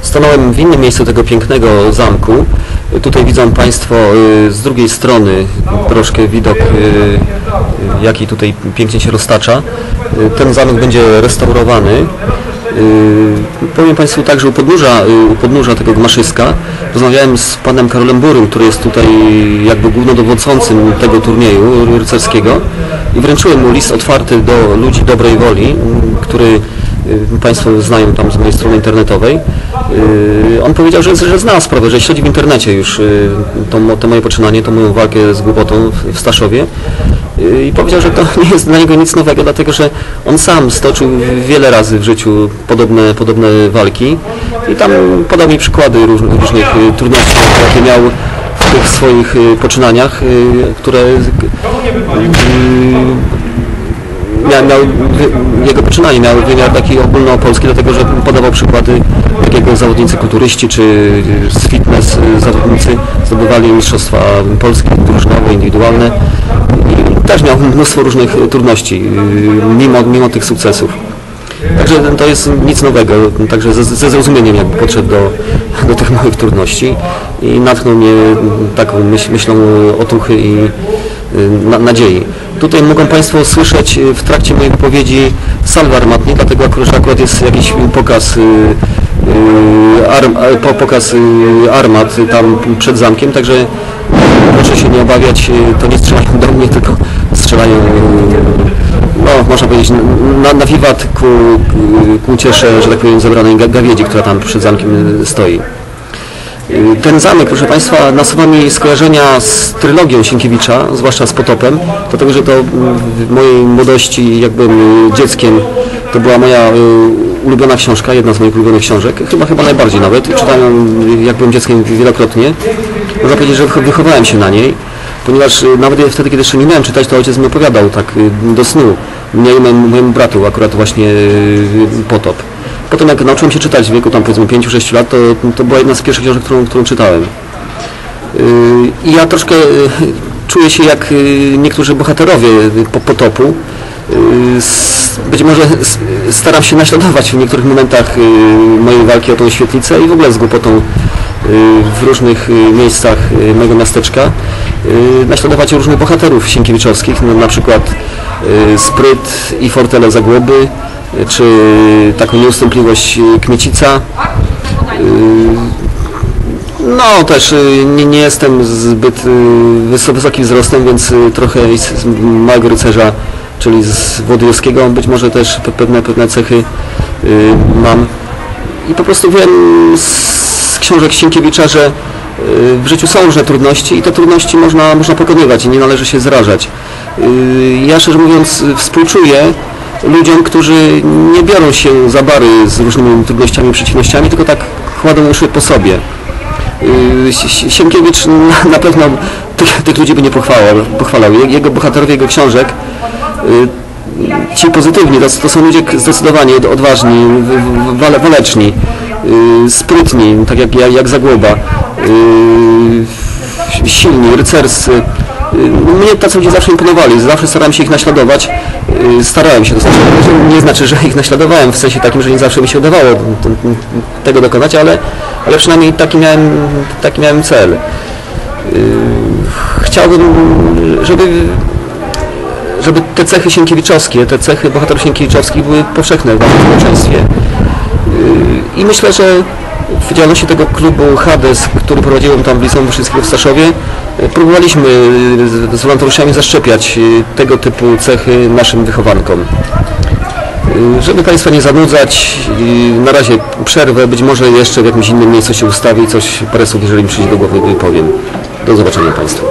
Stanąłem w innym miejscu tego pięknego zamku. Tutaj widzą Państwo y, z drugiej strony troszkę widok, y, y, jaki tutaj pięknie się roztacza. Ten zamek będzie restaurowany. Powiem Państwu tak, że u podnóża, u podnóża tego gmaszyska rozmawiałem z panem Karolem Burym, który jest tutaj jakby głównodowodzącym tego turnieju rycerskiego i wręczyłem mu list otwarty do ludzi dobrej woli, który Państwo znają tam z mojej strony internetowej. Y, On powiedział, że, że zna sprawę, że śledzi w internecie już y, to, to moje poczynanie, tą moją walkę z głupotą w- Staszowie. Y, I powiedział, że to nie jest dla niego nic nowego, dlatego że on sam stoczył wiele razy w życiu podobne, podobne walki i tam podał mi przykłady róż, różnych y, trudności, jakie miał w tych swoich y, poczynaniach, y, które y, miał, miał, jego poczynanie miały wymiar taki ogólnopolski, dlatego że podawał przykłady, jak jego zawodnicy kulturyści czy z fitness y, zawodnicy zdobywali mistrzostwa polskie, drużynowe, indywidualne i też miał mnóstwo różnych trudności y, mimo, mimo tych sukcesów. Także to jest nic nowego, także ze, ze zrozumieniem jakby podszedł do, do tych małych trudności i natchnął mnie taką myśl, myślą otuchy i nadziei. Tutaj mogą Państwo słyszeć y, w trakcie mojej wypowiedzi salwy armatniej, dlatego akurat, akurat jest jakiś pokaz, y, y, arm, pokaz y, armat y, tam przed zamkiem, także proszę się nie obawiać, y, to nie strzelają do mnie, tylko strzelają y, no, można powiedzieć, na, na wiwat ku, ku ciesze, że tak powiem, zebranej ga- gawiedzi, która tam przed zamkiem y, stoi. Ten zamek, proszę Państwa, nasuwa mi skojarzenia z trylogią Sienkiewicza, zwłaszcza z Potopem, dlatego że to w mojej młodości, jak byłem dzieckiem, to była moja y, ulubiona książka, jedna z moich ulubionych książek, chyba chyba najbardziej nawet. Czytałem jak byłem dzieckiem wielokrotnie. Można powiedzieć, że wych- wychowałem się na niej ponieważ y, nawet wtedy, kiedy jeszcze nie miałem czytać, to ojciec mi opowiadał tak y, do snu. Mnie i mojemu, bratu akurat właśnie Potop. Potem jak nauczyłem się czytać w wieku tam powiedzmy 5-6 lat, to, to była jedna z pierwszych książek, którą, którą czytałem. Y, I ja troszkę y, czuję się jak y, niektórzy bohaterowie po potopu. Być może staram się naśladować w niektórych momentach mojej walki o tą świetlicę i w ogóle z głupotą w różnych miejscach mojego miasteczka. Naśladować różnych bohaterów sienkiewiczowskich, no, na przykład spryt i fortele Zagłoby, czy taką nieustępliwość y, Kmiecica. No też y, nie, nie jestem zbyt y, wys- wysokim wzrostem, więc y, trochę z, małego rycerza, czyli z Włodyjowskiego być może też pe- pewne, pewne cechy y, mam. I po prostu wiem z książek Sienkiewicza, że y, w życiu są różne trudności i te trudności można, można pokonywać i nie należy się zrażać. Y, Ja szczerze mówiąc y, współczuję ludziom, którzy nie biorą się za bary z różnymi trudnościami, przeciwnościami, tylko tak kładą uszy po sobie. Si- Sienkiewicz na- pewno tych, tych ludzi by nie pochwalał. pochwalał. Je- Jego bohaterowie jego książek, yy, ci pozytywni, to, to są ludzie zdecydowanie od- odważni, wale, waleczni, yy, sprytni, tak jak, jak, Zagłoba, silni, rycerscy. Yy, Mnie tacy ludzie zawsze imponowali, zawsze starałem się ich naśladować. Yy, Starałem się, to że nie znaczy, że ich naśladowałem w sensie takim, że nie zawsze mi się udawało tego dokonać, ale, ale przynajmniej taki miałem, taki miałem cel. Yy, Chciałbym, żeby, żeby te cechy sienkiewiczowskie, te cechy bohaterów sienkiewiczowskich były powszechne w naszym społeczeństwie. Yy, I myślę, że w działalności tego klubu Hades, który prowadziłem tam w Liceum w Staszowie, próbowaliśmy yy, z- wolontariuszami zaszczepiać yy, tego typu cechy naszym wychowankom. Yy, Żeby Państwa nie zanudzać, na razie przerwę, być może jeszcze w jakimś innym miejscu się ustawi, coś, parę słów, jeżeli mi przyjdzie do głowy, powiem. Do zobaczenia Państwu.